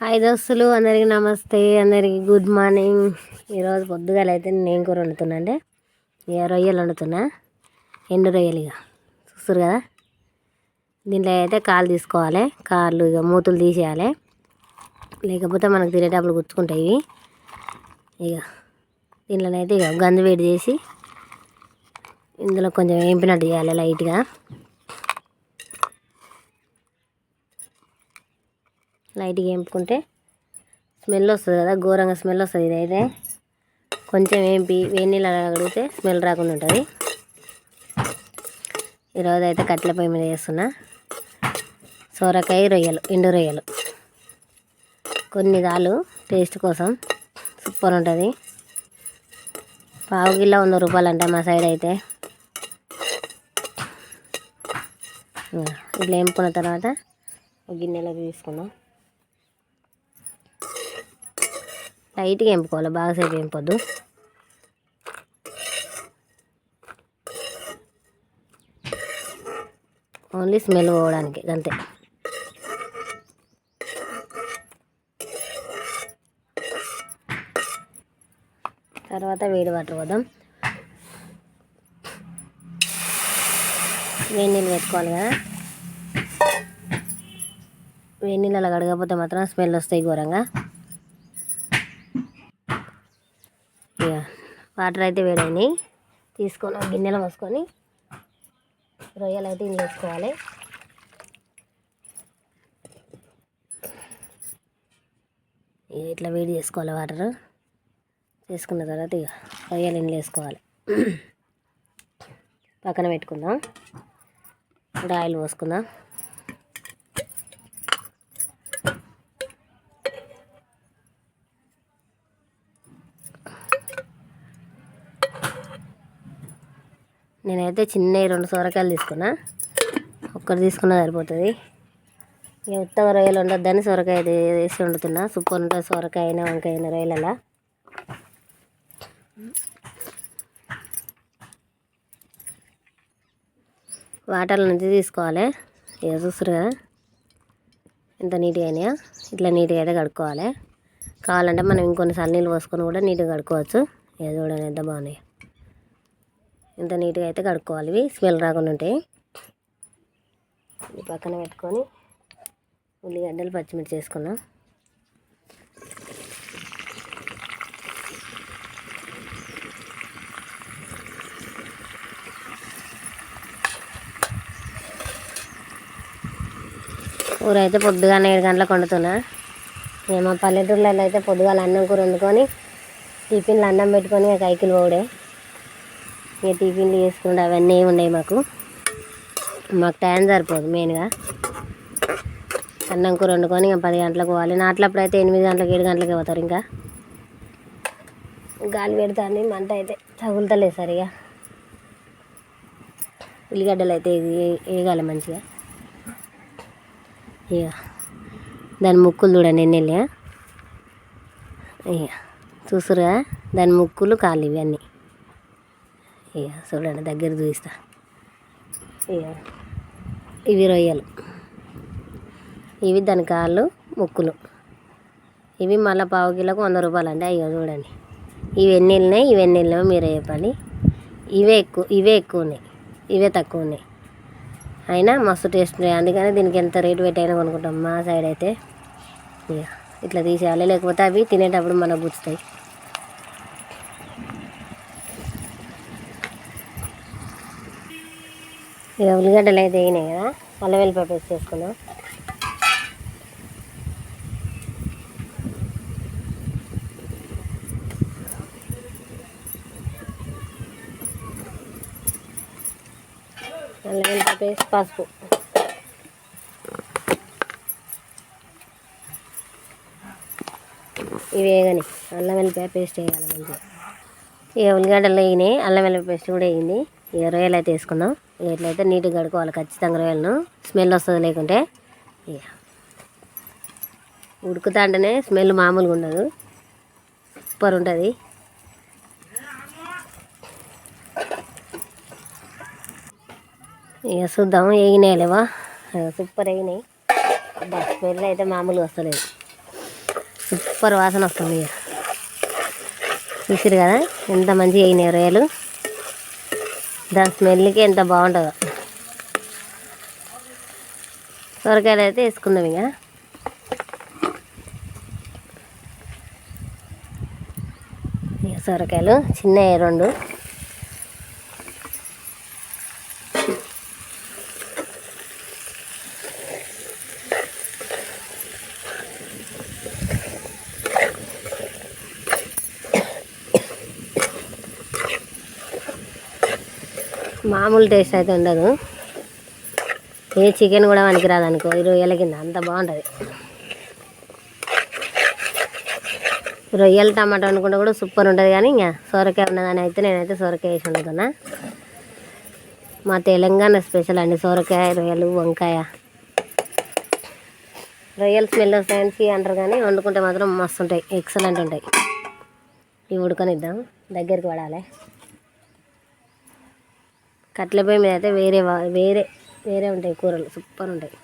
ఐదు దోస్తులు అందరికి నమస్తే అందరికి గుడ్ మార్నింగ్. ఈరోజు పొద్దుగాల అయితే నేను కూర వండుతున్నా అంటే ఇక రొయ్యలు వండుతున్నా. ఎండు రొయ్యలు ఇక. చూస్తారు కదా? దీంట్లో అయితే కాలు తీసుకోవాలి. కాళ్ళు ఇక మూతులు తీసేయాలి. లేకపోతే మనకు తినేటప్పుడు గుచ్చుకుంటాయి ఇవి. ఇక దీంట్లోనైతే ఇక గంజు వేడి చేసి ఇందులో కొంచెం వేంపినట్టు చేయాలి లైట్గా. లైట్గా వేపుకుంటే స్మెల్ వస్తుంది కదా ఘోరంగా స్మెల్ వస్తుంది ఇదైతే. కొంచెం వేంపి వేడి అడిగితే స్మెల్ రాకుండా ఉంటుంది. ఈరోజు అయితే కట్టెల పొయ్యి మీద వేస్తున్నా సొరకాయ రొయ్యలు ఎండు రొయ్యలు. కొన్ని దాలు టేస్ట్ కోసం సూపర్ ఉంటుంది. పావు కిలో వంద రూపాయలు అంట మా సైడ్ అయితే. ఇట్లా వేపుకున్న తర్వాత గిన్నెలో తీసుకుందాం. లైట్గా ఎంపుకోవాలి బాగా సేపు ఎంపొద్దు ఓన్లీ స్మెల్ పోవడానికి అంతే తర్వాత వేడి వాటర్ పోదాం. వేడి నీళ్ళు పెట్టుకోవాలి కదా. వేడి నీళ్ళు అలా కడగకపోతే మాత్రం స్మెల్ వస్తాయి ఘోరంగా ఇక వాటర్ అయితే వేడైనాయి. తీసుకొని గిన్నెలో పోసుకొని రొయ్యలు అయితే ఇంట్లో వేసుకోవాలి ఇట్లా వేడి చేసుకోవాలి వాటర్. చేసుకున్న తర్వాత ఇక రొయ్యలు ఇంట్లో వేసుకోవాలి పక్కన పెట్టుకుందాం. ఇప్పుడు ఆయిల్ పోసుకుందాం. నేనైతే చిన్న రెండు సొరకాయలు తీసుకున్నా. ఒక్కటి తీసుకున్నా సరిపోతుంది. ఇక ఉత్తమ రొయ్యలు ఉండొద్దని సొరకాయ వేసి వండుతున్నా. సూపర్ ఉంటుంది సొరకాయ అయినా వంకాయ అయినా రొయ్యలలో. వాటర్ నుంచి తీసుకోవాలి. ఇక చూస్తారు కదా. ఎంత నీట్గా అయినాయా. ఇట్లా నీట్గా అయితే కడుక్కోవాలి. కావాలంటే మనం ఇంకొన్ని నీళ్ళు పోసుకొని కూడా నీట్గా కడుక్కోవచ్చు. ఇక చూడండి ఎంత బాగున్నాయి. ఇంత నీట్గా అయితే కడుక్కోవాలి. ఇవి స్మెల్ రాకుండా ఉంటాయి. పక్కన పెట్టుకొని ఉల్లిగడ్డలు పచ్చిమిర్చి వేసుకున్నాం ఊరైతే అయితే పొద్దుగానే ఏడు గంటలకు వండుతున్నా. మా పల్లెటూర్లలో అయితే పొద్దుగాల అన్నం కూర వండుకొని టిఫిన్లు అన్నం పెట్టుకొని కైకిలు పోడే ఇక టిఫిన్లు చేసుకుంటే అవన్నీ ఉన్నాయి మాకు. మాకు టైం సరిపోదు మెయిన్గా. అన్నం కూర వండుకొని ఇంకా పది గంటలకు పోవాలి. నాట్లప్పుడు అయితే ఎనిమిది గంటలకు ఏడు గంటలకి పోతారు ఇంకా. గాలి పెడతాను మంట అయితే తగులుతలేదు సరిగా. ఉల్లిగడ్డలు అయితే వేయగాలి మంచిగా. ఇక దాని ముక్కులు చూడండి ఎన్ని ఇక చూసురుగా దాని ముక్కులు కాళ్ళు ఇవన్నీ ఇక చూడండి దగ్గర చూపిస్తా. ఇక ఇవి రొయ్యలు. ఇవి దాని కాళ్ళు ముక్కులు. ఇవి మళ్ళీ పావు కిలోకు వంద రూపాయలు అండి అయ్యో చూడండి. ఇవి ఎన్ని వెళ్ళినాయి? ఇవి ఎన్ని వెళ్ళినాయో మీరే చెప్పాలి ఇవే ఎక్కువ ఇవే ఎక్కువ ఉన్నాయి. ఇవే తక్కువ ఉన్నాయి. అయినా మస్తు టేస్ట్ ఉన్నాయి. అందుకని దీనికి ఎంత రేటు పెట్టైనా కొనుక్కుంటాం మా సైడ్ అయితే. ఇక ఇట్లా తీసేయాలి. లేకపోతే అవి తినేటప్పుడు మనకు గుచ్చుతాయి. ఇక ఉల్లిగడ్డలు అయితే వేయినాయి కదా అల్ల వెల్లిపాయ పేస్ట్ చేసుకుందాం. అల్లం వెల్లిపాయ పేస్ట్ పసుపు. ఇవి వేయగాని అల్లం వెల్లిపాయ పేస్ట్ వేయాలి మంచిగా. ఇక ఉల్లిగడ్డలు వేగినాయి అల్లం వెల్లిపాయ పేస్ట్ కూడా వేయింది ఇక రొయ్యలు అయితే వేసుకుందాం. ఇట్లయితే నీట్గా కడుక్కోవాలి ఖచ్చితంగా రొయ్యలను స్మెల్ వస్తుంది లేకుంటే. ఇక. ఉడుకుతా అంటేనే స్మెల్ మామూలుగా ఉండదు. సూపర్ ఉంటుంది. ఇక చూద్దాం వేగినాయి లేవా? సూపర్ వేగినాయి అబ్బా స్మెల్ అయితే మామూలుగా వస్తలేదు. సూపర్ వాసన వస్తుంది ఇక. చూసారు కదా ఎంత మంచిగా వేగినాయి రొయ్యలు. దాని స్మెల్కి ఎంత బాగుంటుందో. సొరకాయలు అయితే వేసుకుందాం ఇక. ఇక సొరకాయలు చిన్నవి రెండు. మామూలు టేస్ట్ అయితే ఉండదు. ఏ చికెన్ కూడా పనికిరాదు అనుకో ఈ రొయ్యల కింద అంత బాగుంటుంది. రొయ్యలు టమాటా వండుకుంటే కూడా సూపర్ ఉంటుంది కానీ ఇంకా సొరకాయ ఉన్నదని అయితే నేనైతే సొరకాయ వేసి వండుతున్నా. మా తెలంగాణ స్పెషల్ అండి సొరకాయ రొయ్యలు వంకాయ. రొయ్యలు స్మెల్ వస్తాయని అంటారు కానీ వండుకుంటే మాత్రం మస్తు ఉంటాయి ఎక్సలెంట్ ఉంటాయి. ఇవి ఉడకనిద్దాం దగ్గరికి పడాలి. కట్ల పొయ్యి మీద అయితే వేరే వా- వేరే వేరే ఉంటాయి కూరలు సూపర్ ఉంటాయి.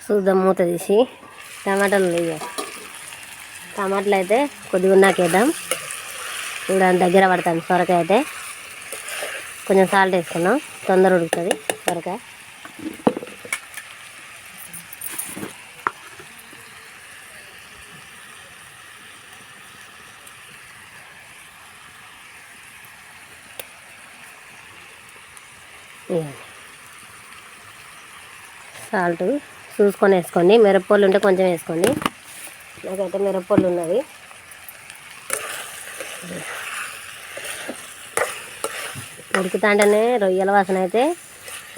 చూద్దాం మూత తీసి టమాటాలు వేయాలి టమాటాలు అయితే కొద్దిగా ఉన్నాకేద్దాం చూడండి దగ్గర పడతాను సొరకాయ అయితే. కొంచెం సాల్ట్ వేసుకున్నాం తొందర ఉడుకుతుంది సొరకాయ. సాల్ట్ చూసుకొని వేసుకోండి. మిరప్పొళ్ళు ఉంటే కొంచెం వేసుకోండి. నాకైతే మిరప్పొళ్ళు ఉన్నది ఉడుకుతాంటేనే రొయ్యల వాసన అయితే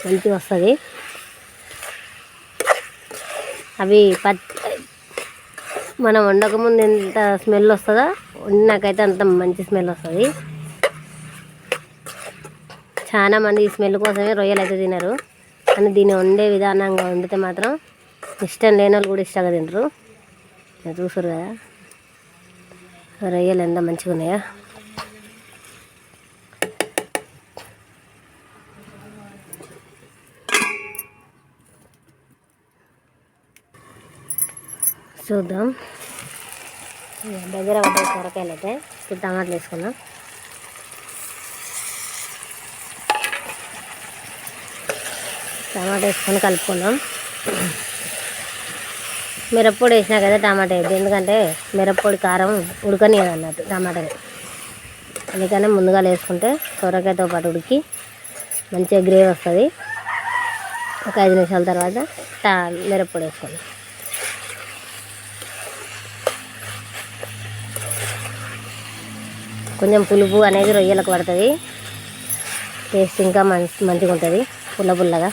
మంచిగా వస్తుంది. అవి పచ్ మనం వండకముందు ఎంత స్మెల్ వస్తుందో వండినాకైతే అంత మంచి స్మెల్ వస్తుంది. చాలా మంది ఈ స్మెల్ కోసమే రొయ్యలు అయితే తినరు. కానీ దీన్ని వండే విధానంగా వండితే మాత్రం ఇష్టం లేని వాళ్ళు కూడా ఇష్టంగా తింటారు. చూసారు కదా? రొయ్యలు ఎంత మంచిగా ఉన్నాయా? చూద్దాం. దగ్గర పడ్డ సొరకాయలు అయితే ఇప్పుడు టమాటాలు వేసుకుందాం. టమాటా వేసుకొని కలుపుకున్నాం. మిరప్పొడి వేసినా కదా టమాటా వేద్ది ఎందుకంటే మిరప్పొడి కారం ఉడకనియదు అన్నట్టు టమాటాని అందుకనే ముందుగా వేసుకుంటే సొరకాయతో పాటు ఉడికి మంచిగా గ్రేవీ వస్తుంది. ఒక ఐదు నిమిషాల తర్వాత టా మిరప్పొడి వేసుకోండి కొంచెం పులుపు అనేది రొయ్యలకు పడుతుంది. టేస్ట్ ఇంకా మంచి మంచిగా ఉంటుంది పుల్ల పుల్లగా.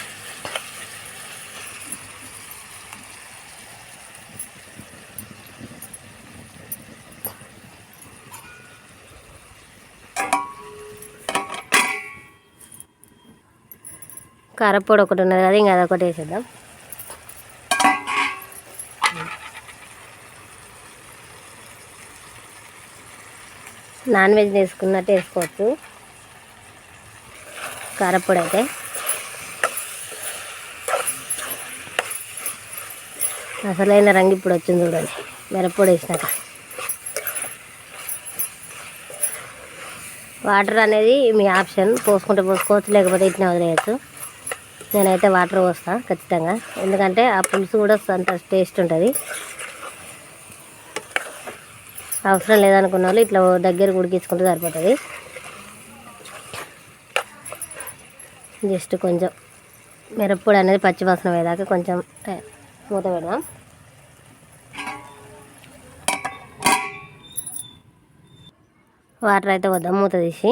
కారపొడి ఒకటి ఉన్నది కదా ఇంకా అదొకటి వేసేద్దాం. నాన్ వెజ్ వేసుకున్నట్టు వేసుకోవచ్చు. కారపొడి అయితే. అసలైన రంగు ఇప్పుడు వచ్చింది చూడండి. మిరప్పొడి వేసినాక వాటర్ అనేది మీ ఆప్షన్. పోసుకుంటే పోసుకోవచ్చు లేకపోతే ఇట్లా వదిలేయచ్చు. నేనైతే వాటర్ పోస్తా ఖచ్చితంగా. ఎందుకంటే ఆ పులుసు కూడా అంత టేస్ట్ ఉంటుంది. అవసరం లేదనుకున్న వాళ్ళు ఇట్లా దగ్గర ఉడికించుకుంటే సరిపోతుంది. జస్ట్ కొంచెం మిరప్పొడి అనేది పచ్చి వాసన పోయేదాకా కొంచెం మూత పెడదాం. వాటర్ అయితే వద్దాం మూత తీసి.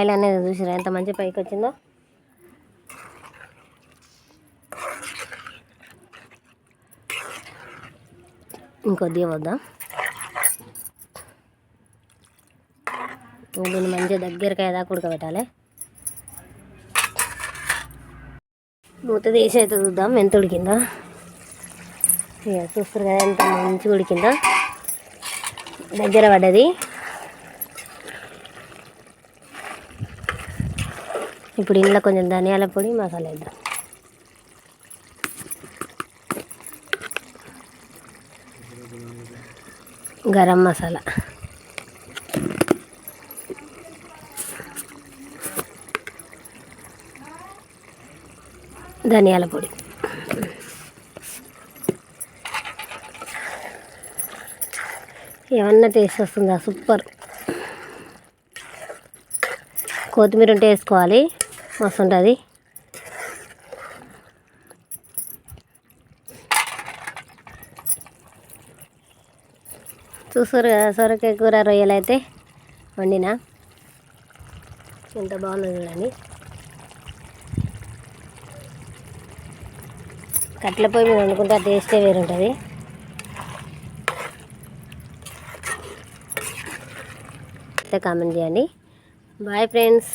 ఆయిల్ అనేది చూసిరా? ఎంత మంచి పైకి వచ్చిందో ఇంకొద్దిగా వద్దాం దీన్ని మంచిగా దగ్గరికి అయ్యేదాకా ఉడకబెట్టాలి. మూత తీసి అయితే చూద్దాం ఎంత ఉడికిందా. చూస్తారు కదా ఎంత మంచిగా ఉడికిందా. దగ్గర పడ్డది. ఇప్పుడు ఇంట్లో కొంచెం ధనియాల పొడి మసాలా వేద్దాం. గరం మసాలా. ధనియాల పొడి. ఏమన్నా టేస్ట్ వస్తుందా? సూపర్. కొత్తిమీర ఉంటే వేసుకోవాలి. మస్తు ఉంటుంది చూసారు కదా సొరకాయ కూర రొయ్యలు అయితే వండిన. ఎంత బాగుందో చూడండి. కట్టెల పొయ్యి మీద వండుకుంటే ఆ టేస్టే వేరుంటుంది. అయితే కామెంట్ చేయండి. Bye friends.